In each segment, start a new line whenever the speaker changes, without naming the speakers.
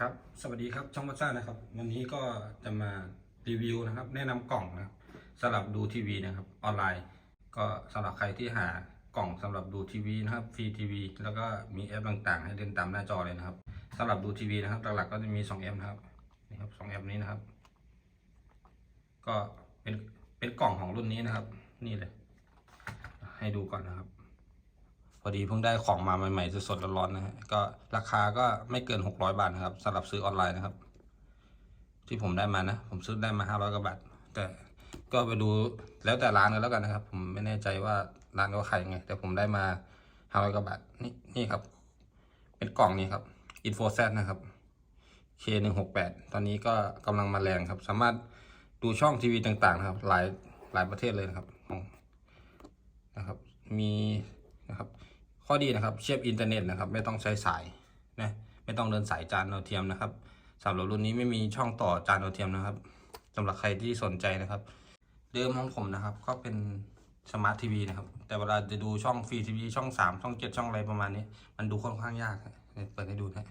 ครับ สวัสดีครับ ช่องวัชซ่านะครับ วันนี้ก็จะมารีวิวนะครับ แนะนำกล่องนะสำหรับดูทีวีนะครับ ออนไลน์ ก็สำหรับใครที่หากล่องสำหรับดูทีวีนะครับฟรีทีวีแล้วก็มีแอปต่างๆ ให้เล่นตามหน้าจอเลยนะครับสำหรับดูทีวีนะครับ หลักๆก็จะมี2แอปนะครับนี่ครับสองแอปนี้นะครับ ก็เป็นเป็นกล่องของรุ่นนี้นะครับ นี่เลย ให้ดูก่อนนะครับ พอดีเพิ่งได้ของมาใหม่ๆสดๆร้อนๆนะฮะก็ราคาก็ไม่เกิน 600 บาทนะครับสำหรับซื้อออนไลน์นะครับ ที่ผมได้มานะ ผมซื้อได้มา 500กว่าบาทแต่ก็ไปดูแล้วแต่ร้านกันแล้วกันนะครับ ผมไม่แน่ใจว่าร้านเขาขายยังไง แต่ผมได้มา500กว่าบาทนี่นี่ครับ เป็นกล่องนี้ครับ Info Z นะครับ K168 ตอนนี้ก็กำลังมาแรงครับ สามารถดูช่องทีวีต่างๆนะครับ หลายหลายประเทศเลยนะครับนะครับ มีนะครับ ข้อดีนะครับเชื่อมอินเทอร์เน็ตนะครับไม่ต้องใช้สายนะไม่ต้องเดินสายจานดาวเทียมนะครับสำหรับรุ่นนี้ไม่มีช่องต่อจานดาวเทียมนะครับสำหรับใครที่สนใจนะครับ เดิมของผมนะครับ ก็เป็นสมาร์ททีวีนะครับ แต่เวลาจะดูช่องฟรีทีวีช่องสามช่องเจ็ดช่องอะไรประมาณนี้ มันดูค่อนข้างยากนะเดี๋ยวเปิดให้ดูนะ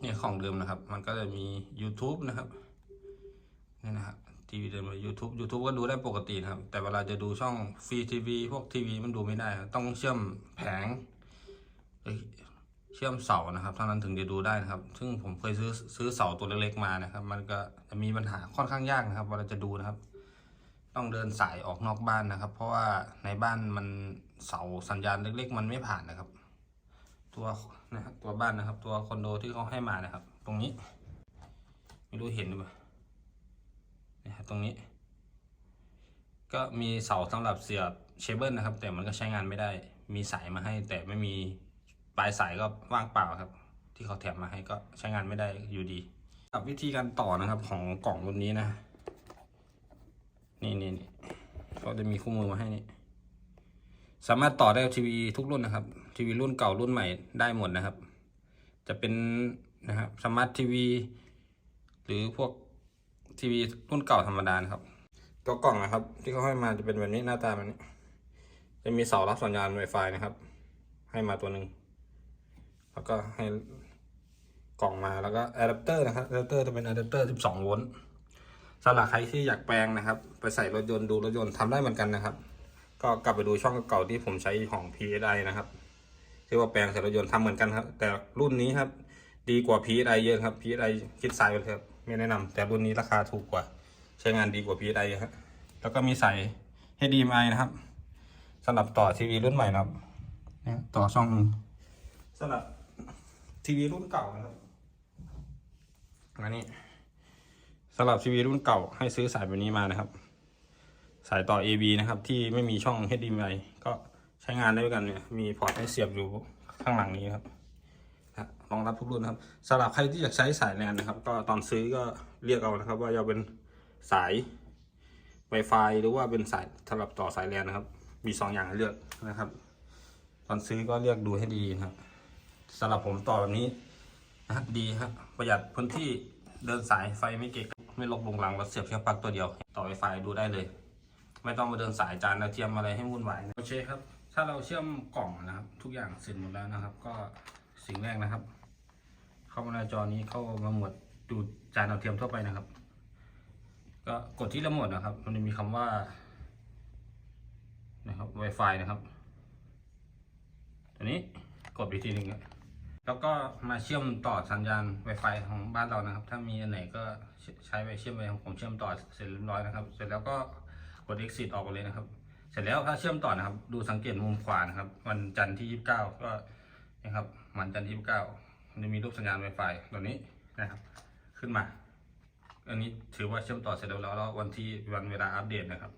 เนี่ยของเดิมนะครับ มันก็จะมี YouTube นะครับนี่นะครับ ทีวีเดิม YouTube YouTube ก็ดูได้ปกตินะครับ แต่เวลาจะดูช่องฟรีทีวีพวกทีวีมันดูไม่ได้ ต้องเชื่อมแผงเอ้ยเชื่อมเสานะครับเท่านั้นถึงจะดูได้นะครับ ซึ่งผมเคยซื้อซื้อเสาตัวเล็กๆมานะครับ มันก็จะมีปัญหาค่อนข้างยากนะครับเวลาจะดูนะครับ ต้องเดินสายออกนอกบ้านนะครับ เพราะว่าในบ้านมันเสาสัญญาณเล็ก ๆ มันไม่ผ่านนะครับ ตัวนะครับตัวบ้านนะครับ ตัวคอนโดที่เขาให้มานะครับ ตรงนี้ ไม่รู้เห็นหรือเปล่า นะครับตรงนี้ ก็มีเสาสำหรับเสียบเคเบิลนะครับ แต่มันก็ใช้งานไม่ได้ มีสายมาให้ แต่ไม่มีปลายสายก็ว่างเปล่าครับ ที่เขาแถมมาให้ก็ใช้งานไม่ได้อยู่ดีกับวิธีการต่อนะครับของกล่องรุ่นนี้นะ นี่นี่นี่เขาจะมีคู่มือมาให้นี่สามารถต่อได้ทีวีทุกรุ่นนะครับ ทีวีรุ่นเก่ารุ่นใหม่ได้หมดนะครับ จะเป็นนะครับสมาร์ททีวี หรือพวก ทีวีรุ่นเก่าธรรมดานะครับ ตัวกล่องนะครับ ที่เขาให้มาจะเป็นแบบนี้หน้าตาแบบนี้ จะมีเสารับสัญญาณ Wi-Fi นะครับ ให้มาตัวหนึ่งแล้วก็ให้กล่องมาแล้วก็อะแดปเตอร์นะครับอะแดปเตอร์จะเป็นอะแดปเตอร์ 12 โวลต์สำหรับใครที่อยากแปลงนะครับ ไปใส่รถยนต์ดูรถยนต์ทำได้เหมือนกันนะครับ ก็กลับไปดูช่องเก่าที่ผมใช้ของ PSI นะครับที่ว่าแปลงใส่รถยนต์ทำเหมือนกันครับ แต่รุ่นนี้ครับ ดีกว่า PSI เยอะครับ PSI คิดสายไปเลยครับ ไม่แนะนำแต่รุ่นนี้ราคาถูกกว่า ใช้งานดีกว่า PSI ครับแล้วก็มีใส่ HDMI นะครับสำหรับต่อทีวีรุ่นใหม่นะครับเนี่ยต่อช่องสำหรับทีวีรุ่นเก่านะครับอันนี้สำหรับทีวีรุ่นเก่าให้ซื้อสายแบบนี้มานะครับ สายต่อ AV นะครับ ที่ไม่มีช่อง HDMI ก็ใช้งานได้ด้วยกันเนี่ยมีพอร์ตให้เสียบอยู่ข้างหลังนี้ครับ รองรับทุกรุ่นนะครับสำหรับใครที่อยากใช้สายแลนนะครับ ก็ตอนซื้อก็เรียกเอานะครับ ว่าจะเป็นสาย Wi-Fi หรือว่าเป็นสายสำหรับต่อสายแลนนะครับ มีสองอย่างให้เลือกนะครับ ตอนซื้อก็เลือกดูให้ดีนะครับสำหรับผมต่อแบบนี้นะดีครับประหยัดพื้นที่เดินสายไฟไม่เกะกะไม่ลกลงหลังเราเสียบแค่ปลั๊กตัวเดียว ต่อ Wi-Fi ดูได้เลย ไม่ต้องมาเดินสายจานดาเทียมอะไรให้วุ่นวายโอเคครับ ถ้าเราเชื่อมกล่องนะครับ ทุกอย่างเสร็จหมดแล้วนะครับ ก็สิ่งแรกนะครับ หน้าจอนี้เข้ามาหมวดดูจานดาวเทียมทั่วไปนะครับ ก็กดที่รีโมทนะครับ มันจะมีคำว่านะครับ Wi-Fi นะครับ ตัวนี้กดไปทีหนึ่งแล้วก็มาเชื่อมต่อสัญญาณ Wi-Fi ของบ้านเรานะครับ ถ้ามีอันไหนก็ใช้ไปเชื่อมไปของผมเชื่อมต่อเสร็จเรียบร้อยนะครับ เสร็จแล้วก็กด exit ออกไปเลยนะครับ เสร็จแล้วถ้าเชื่อมต่อนะครับ ดูสังเกตมุมขวานะครับ วันจันทร์ที่ 29 ก็นะครับวันจันทร์ที่ 29 มันจะมีรูปสัญญาณ Wi-Fi ตัวนี้นะครับ ขึ้นมา อันนี้ถือว่าเชื่อมต่อเสร็จแล้วแล้ววันที่วันเวลาอัปเดตนะครับ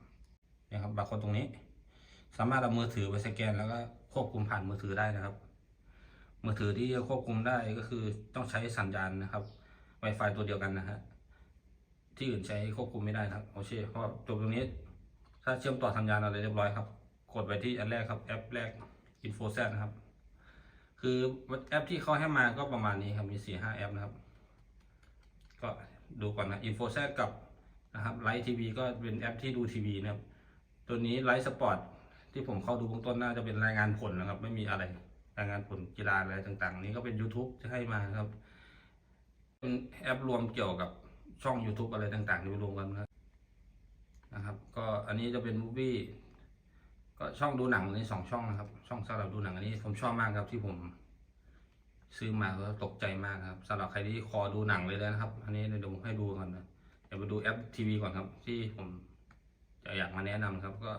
นี่ครับบาร์โค้ดตรงนี้ สามารถเอามือถือไปสแกน แล้วก็ควบคุมผ่านมือถือได้นะครับ มือถือที่จะควบคุมได้ก็คือต้องใช้สัญญาณนะครับ Wi-Fi ตัวเดียวกันนะฮะที่อื่นใช้ควบคุมไม่ได้ครับโอเคเพราะตัวตรงนี้ ถ้าเชื่อมต่อสัญญาณอะไรเรียบร้อยครับ กดไปที่อันแรกครับแอปแรก Info Z นะครับ คือแอปที่เขาให้มาก็ประมาณนี้ครับ มีสี่ห้าแอปนะครับ ก็ดูก่อนนะ Info Z กับนะครับไลท์ทีวีก็เป็นแอปที่ดูทีวีนะครับ ตัวนี้ไลท์สปอร์ตที่ผมเข้าดูเบื้องต้นน่าจะเป็นรายงานผลนะครับ ไม่มีอะไรรายงานผลกีฬาอะไรต่างๆ นี้ก็เป็น YouTube จะให้มาครับ เป็นแอปรวมเกี่ยวกับช่อง YouTube อะไรต่างๆที่รวมกันนะครับนะครับ ก็อันนี้จะเป็นมูฟี่ ก็ช่องดูหนังในสองช่องนะครับ ช่องสำหรับดูหนังอันนี้ผมชอบมากครับที่ผมซื้อมาก็ตกใจมากครับสำหรับใครที่คอดูหนังเลยนะครับ อันนี้เดี๋ยวผมให้ดูก่อนนะเดี๋ยวไปดูแอปทีวีก่อนครับ ที่ผมจะอยากมาแนะนำครับ ก็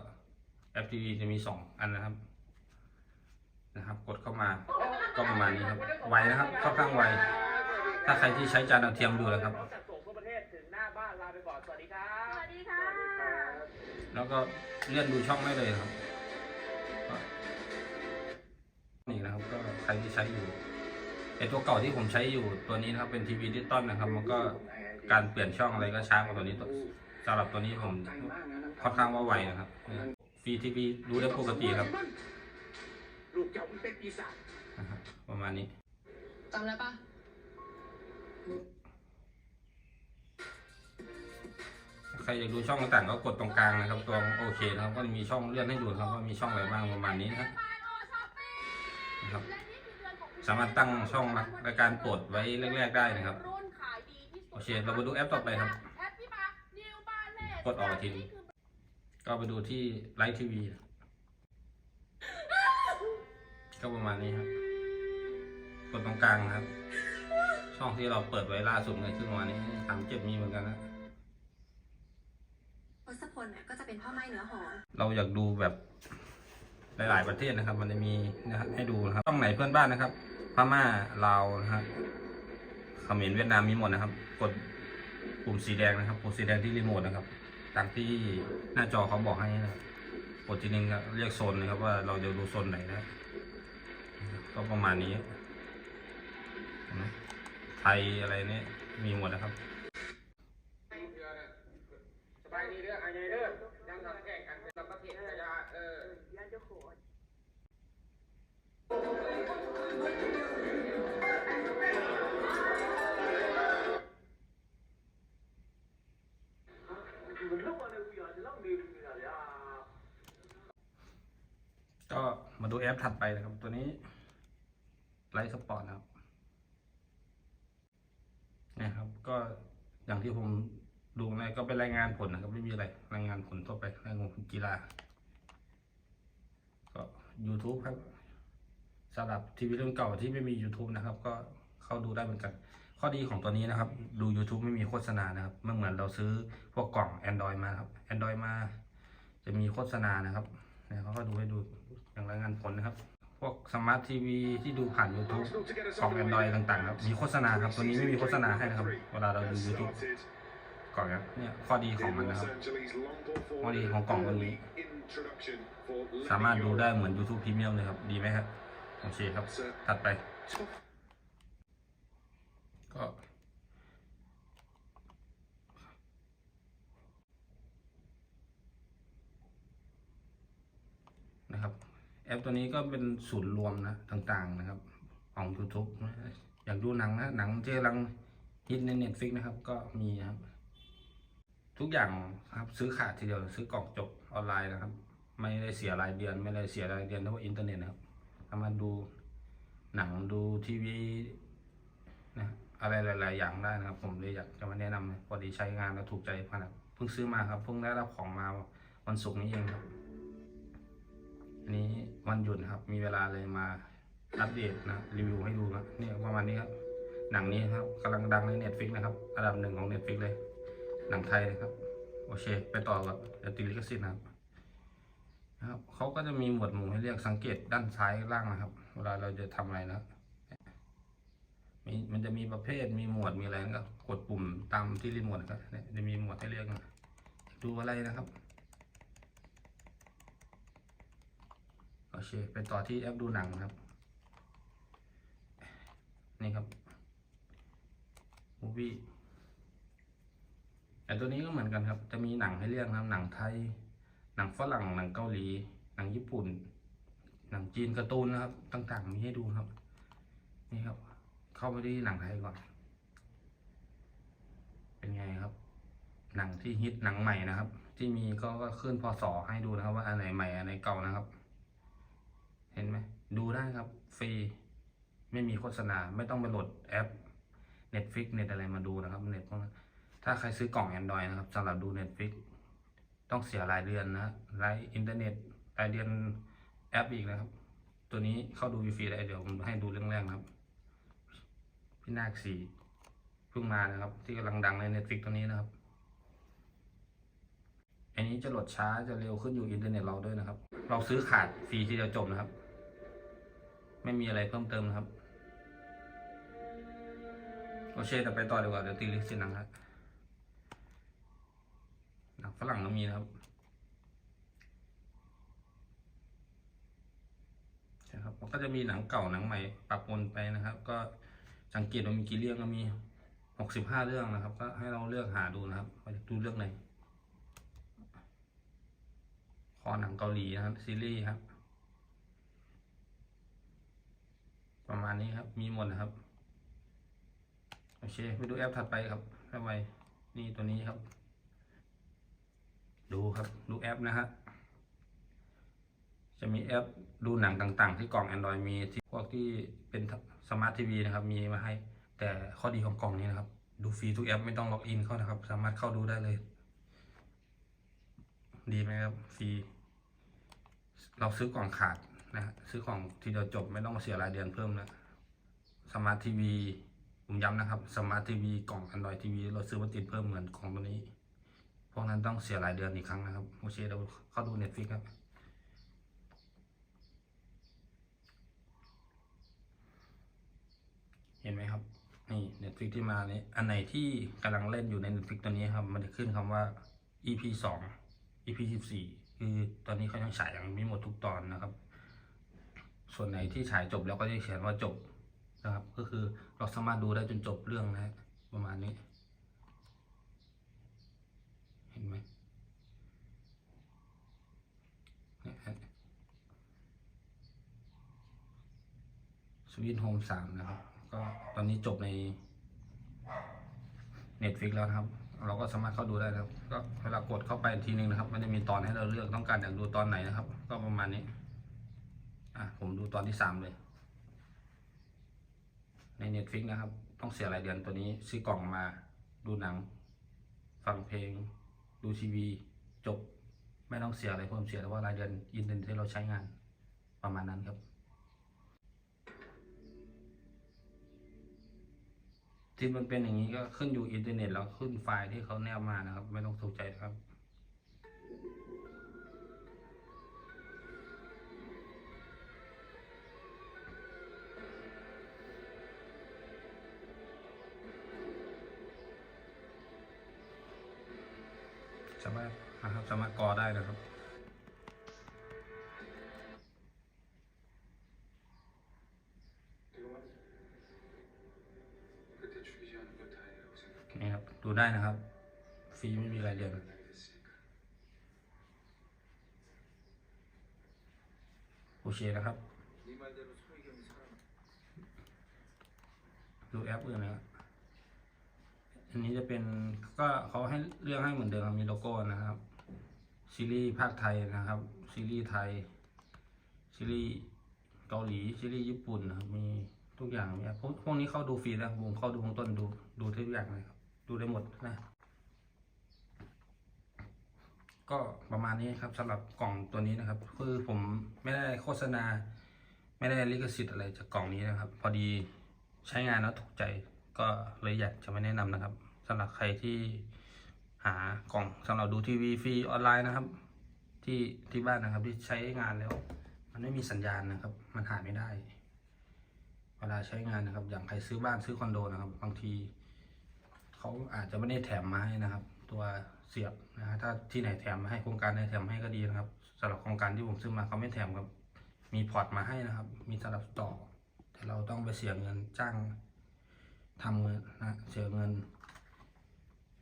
แอปทีวีจะมีสองอันนะครับ นะครับ กดเข้ามาก็ประมาณนี้ครับ ไวนะครับค่อนข้างไวถ้าใครที่ใช้จานดาวเทียมดูนะครับ
จัดส่งทั่วประเทศถึงหน้าบ้านลาไปก่อนสวัสดีครั
ส
บ
วัสดีค่ะ
แล้วก็เลื่อนดูช่องได้เลยครับ นะครับก็ใครที่ใช้อยู่ไอตัวเก่าที่ผมใช้อยู่ตัวนี้นะครับเป็นทีวีดิจิตอลนะครับ มันก็การเปลี่ยนช่องอะไรก็ช้ากว่าตัวนี้ตัวสำหรับตัวนี้ผมค่อนข้างว่าไวนะครับฟรีทีวีดูได้ปกติครับ
ลูกเจ้ามันเป็นปีศาจ
นะครับประมาณนี้
จำได้ปะ
ใครอยากดูช่องต่างๆก็กดตรงกลางนะครับตัวโอเคนะครับก็จะมีช่องเลื่อนให้ดูนะครับว่ามีช่องอะไรบ้างประมาณนี้นะครับนะครับ สามารถตั้งช่องรายการโปรดไว้แรกๆได้นะครับ
รุ่นขายดีที่สุด
โอเค เรามาดูแอปต่อไปครับ
แอปที่มา New Balance
กดออกอีกทีหนึ่งก็ไปดูที่ไลฟ์ทีวีก็ประมาณนี้ครับ กดตรงกลางนะครับ ช่องที่เราเปิดไว้ล่าสุดเลยคือประมาณนี้สามเจ็ดมีเหมือนกันนะ
ทศพลน่ะก็จะเป็นพ่อไม้เนื้อหอม
เราอยากดูแบบหลาย ๆ ประเทศนะครับ มันจะมีนะครับให้ดูนะครับ ช่องไหนเพื่อนบ้านนะครับ พม่าลาวนะครับเขมรเวียดนามมีหมดนะครับ กดปุ่มสีแดงนะครับปุ่มสีแดงที่รีโมทนะครับตามที่หน้าจอเขาบอกให้นะกดทีนึงเรียกโซนนะครับว่าเราจะดูโซนไหนนะก็ประมาณนี้ไทยอะไรนี่มีหมดนะครับ
สบายดีเด้ออันใหญ่เด้อยังทำแข่งกันเป็นประเทศยาเออ ก็มา
ดูแอปถัดไปนะครับ ตัวนี้ไลฟ์สปอร์ตนะครับนี่ยครับ ก็อย่างที่ผมดูในก็เป็นรายงานผลนะครับ ไม่มีอะไร รายงานผลทั่วไปรายงานผลกีฬาก็ YouTube ครับ สำหรับทีวีรุ่นเก่าที่ไม่มี YouTube นะครับ ก็เข้าดูได้เหมือนกัน ข้อดีของตัวนี้นะครับ ดู YouTube ไม่มีโฆษณานะครับไม่เหมือนเราซื้อพวกกล่อง Android มาครับ Android มาจะมีโฆษณานะครับเนี่ยเขาก็ดูให้ดูอย่างรายงานผลนะครับ พวกสมาร์ททีวีที่ดูผ่าน YouTube กล่อง Android ต่างๆครับมีโฆษณาครับ ตัวนี้ไม่มีโฆษณาให้นะครับ เวลาเราดู YouTube กล่องครับเนี่ยข้อดีของมันนะครับ ข้อดีของกล่องตัวนี้ สามารถดูได้เหมือน YouTube Premium เลยครับ ดีไหมครับ โอเคครับ ถัดไป ก็นะครับ แอปตัวนี้ก็เป็นศูนย์รวมนะ ต่างๆนะครับ ของ YouTube นะอยากดูหนังนะ หนังที่กำลังฮิตใน Netflix นะครับ ก็มีนะครับ ทุกอย่างครับซื้อขาดทีเดียวซื้อกล่องจบออนไลน์นะครับ ไม่ได้เสียรายเดือน ไม่ได้เสียรายเดือนเท่ากับอินเทอร์เน็ตนะครับ สามาดูหนังดูทีวีนะอะไรหลาย ๆ อย่างได้นะครับ ผมเลยอยากจะมาแนะนำพอดีใช้งานแล้วถูกใจขนาดเพิ่งซื้อมาครับเพิ่งได้รับของมาวันศุกร์นี้เองครับอันนี้วันหยุดครับ มีเวลาเลยมาอัปเดตนะรีวิวให้ดูนะเนี่ยประมาณนี้ครับหนังนี้ครับกำลังดังใน Netflix นะครับอันดับหนึ่งของ Netflix เลย หนังไทยนะครับ โอเค ไปต่อกับเดี๋ยวติดลิขสิทธิ์นะครับ นะครับเขาก็จะมีหมวดหมู่ให้เรียกสังเกตด้านซ้ายล่างนะครับ เวลาเราจะทำอะไรนะมีมันจะมีประเภทมีหมวดมีอะไรก็กดปุ่มตามที่รีโมทนะครับเนี่ยจะมีหมวดให้เรียกดูอะไรนะครับโอเคไปต่อที่แอปดูหนังนะครับ นี่ครับ movie แต่ตัวนี้ก็เหมือนกันครับ จะมีหนังให้เลือกนะครับ หนังไทย หนังฝรั่งหนังเกาหลี หนังญี่ปุ่น หนังจีนการ์ตูนนะครับ ต่างๆ มีให้ดูครับ นี่ครับ เข้าไปที่หนังไทยก่อน เป็นไงครับ หนังที่ฮิตหนังใหม่นะครับ ที่มีก็ก็ขึ้นพศให้ดูนะครับ ว่าอันไหนใหม่อันไหนเก่านะครับ เห็นไหมดูได้ครับ ฟรี ไม่มีโฆษณา ไม่ต้องไปโหลดแอป Netflix เน็ตอะไรมาดูนะครับเน็ตพวกนั้นถ้าใครซื้อกล่อง Android นะครับสำหรับดู Netflix ต้องเสียรายเดือนนะรายอินเทอร์เน็ตรายเดือนแอปอีกนะครับ ตัวนี้เข้าดูฟรีได้เดี๋ยวผมให้ดูเรื่องแรกครับ พี่นาคสีเพิ่งมานะครับ ที่กำลังดังใน Netflix ตัวนี้นะครับ อันนี้จะโหลดช้าจะเร็วขึ้นอยู่อินเทอร์เน็ตเราด้วยนะครับ เราซื้อขาดฟรีทีเดียวจบนะครับ ไม่มีอะไรเพิ่มเติมนะครับ โอเคแต่ไปต่อดีกว่าเดี๋ยวตีลิสิทธิ์นังครับ หนังฝรั่งก็มีนะครับใช่ครับมันก็จะมีหนังเก่าหนังใหม่ปรับปนไปนะครับ ก็สังเกตว่ามีกี่เรื่องก็มีหกสิบห้าเรื่องนะครับ ก็ให้เราเลือกหาดูนะครับว่าจะดูเรื่องไหนคอหนังเกาหลีนะครับซีรีส์ครับประมาณนี้ครับ มีหมดนะครับ โอเค ไปดูแอปถัดไปครับแอปไปนี่ตัวนี้ครับ ดูครับดูแอปนะฮะจะมีแอปดูหนังต่างๆ ที่กล่อง Android มีที่พวกที่เป็นสมาร์ททีวีนะครับ มีมาให้ แต่ข้อดีของกล่องนี้นะครับ ดูฟรีทุกแอปไม่ต้องล็อกอินเข้านะครับ สามารถเข้าดูได้เลย ดีไหมครับฟรีเราซื้อกล่องขาดนะซื้อกล่องทีเดียวจบไม่ต้องเสียรายเดือนเพิ่มนะสมาร์ททีวีผมย้ำนะครับสมาร์ททีวีกล่อง Android TV เราซื้อมาติดเพิ่มเหมือนของตัวนี้ วกนั้นต้องเสียรายเดือนอีกครั้งนะครับโอเคเดี๋ยวเข้าดู Netflix ครับเห็นไหมครับ นี่ Netflix ที่มานี้อันไหนที่กำลังเล่นอยู่ใน Netflix ตัวนี้ครับ มันจะขึ้นคำว่า EP สอง EP สิบสี่คือตอนนี้เขายังฉายยังไม่หมดทุกตอนนะครับ ส่วนไหนที่ฉายจบแล้วก็จะเขียนว่าจบนะครับ ก็คือเราสามารถดูได้จนจบเรื่องนะประมาณนี้ ห็นไหมสวีทโฮมสามนะครับ ก็ตอนนี้จบใน Netflix แล้วครับ เราก็สามารถเข้าดูได้ครับ ก็เวลากดเข้าไปทีนึงนะครับ มันจะมีตอนให้เราเลือกต้องการอยากดูตอนไหนนะครับ ก็ประมาณนี้ อะ ผมดูตอนที่สามเลย ใน Netflix นะครับ ต้องเสียรายเดือนตัวนี้ซื้อกล่องมาดูหนัง ฟังเพลง ดูทีวีจบไม่ต้องเสียอะไรเพิ่มเสียแต่ว่ารายเดือนอินเทอร์เน็ตที่เราใช้งานประมาณนั้นครับที่มันเป็นอย่างนี้ก็ขึ้นอยู่อินเทอร์เน็ตแล้วขึ้นไฟล์ที่เขาแนบมานะครับ ไม่ต้องตกใจนะครับ ดูได้นะครับ ฟรีไม่มีรายเดือนโอเคนะครับ ดูแอปอื่นนะครับอันนี้จะเป็นก็เขาให้เลือกให้เหมือนเดิมมีโลโก้นะครับ ซีรีส์ภาคไทยนะครับ ซีรีส์ไทย ซีรีส์เกาหลี ซีรีส์ญี่ปุ่นนะครับมีทุกอย่างมีพวกพวกนี้เข้าดูฟรีนะผมเข้าดูข้างต้นดูดูทุกอย่างเลยครับ ดูได้หมดนะ ก็ประมาณนี้ครับสำหรับกล่องตัวนี้นะครับ คือผมไม่ได้โฆษณา ไม่ได้ลิขสิทธิ์อะไรจากกล่องนี้นะครับ พอดีใช้งานแล้วถูกใจก็เลยอยากจะมาแนะนำนะครับสำหรับใครที่หากล่องสำหรับดูทีวีฟรีออนไลน์นะครับ ที่ที่บ้านนะครับที่ใช้งานแล้ว มันไม่มีสัญญาณนะครับ มันหาไม่ได้ เวลาใช้งานนะครับ อย่างใครซื้อบ้านซื้อคอนโดนะครับ บางที เขาอาจจะไม่ได้แถมมาให้นะครับ ตัวเสียบนะฮะถ้าที่ไหนแถมมาให้โครงการไหนแถมให้ก็ดีนะครับสำหรับโครงการที่ผมซื้อมาเขาไม่แถมครับ มีพอร์ตมาให้นะครับ มีสำหรับต่อ แต่เราต้องไปเสียเงินจ้างทำเงินนะเสียเงิน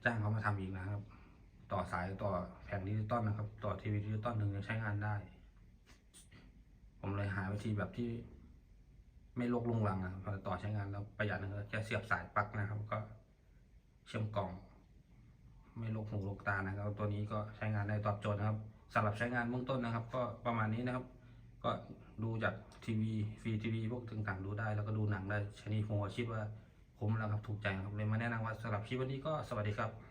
จ้างเขามาทำอีกนะครับ ต่อสายต่อแผงดิจิตอลนะครับ ต่อทีวีดิจิตอลถึงจะใช้งานได้ ผมเลยหาวิธีแบบที่ไม่ลกลุงลังนะครับพอต่อใช้งานแล้วประหยัดนะครับแค่เสียบสายปลั๊กนะครับ ก็ เชื่อมกล่อง ไม่ลกหูลกตานะครับ ตัวนี้ก็ใช้งานได้ตอบโจทย์นะครับสำหรับใช้งานเบื้องต้นนะครับ ก็ประมาณนี้นะครับ ก็ดูจากทีวีฟรีทีวีพวกต่างๆดูได้ แล้วก็ดูหนังได้ชนิดผมก็คิดว่าคุ้มแล้วครับถูกใจครับเลยมาแนะนำว่าสำหรับคลิปวันนี้ก็สวัสดีครับ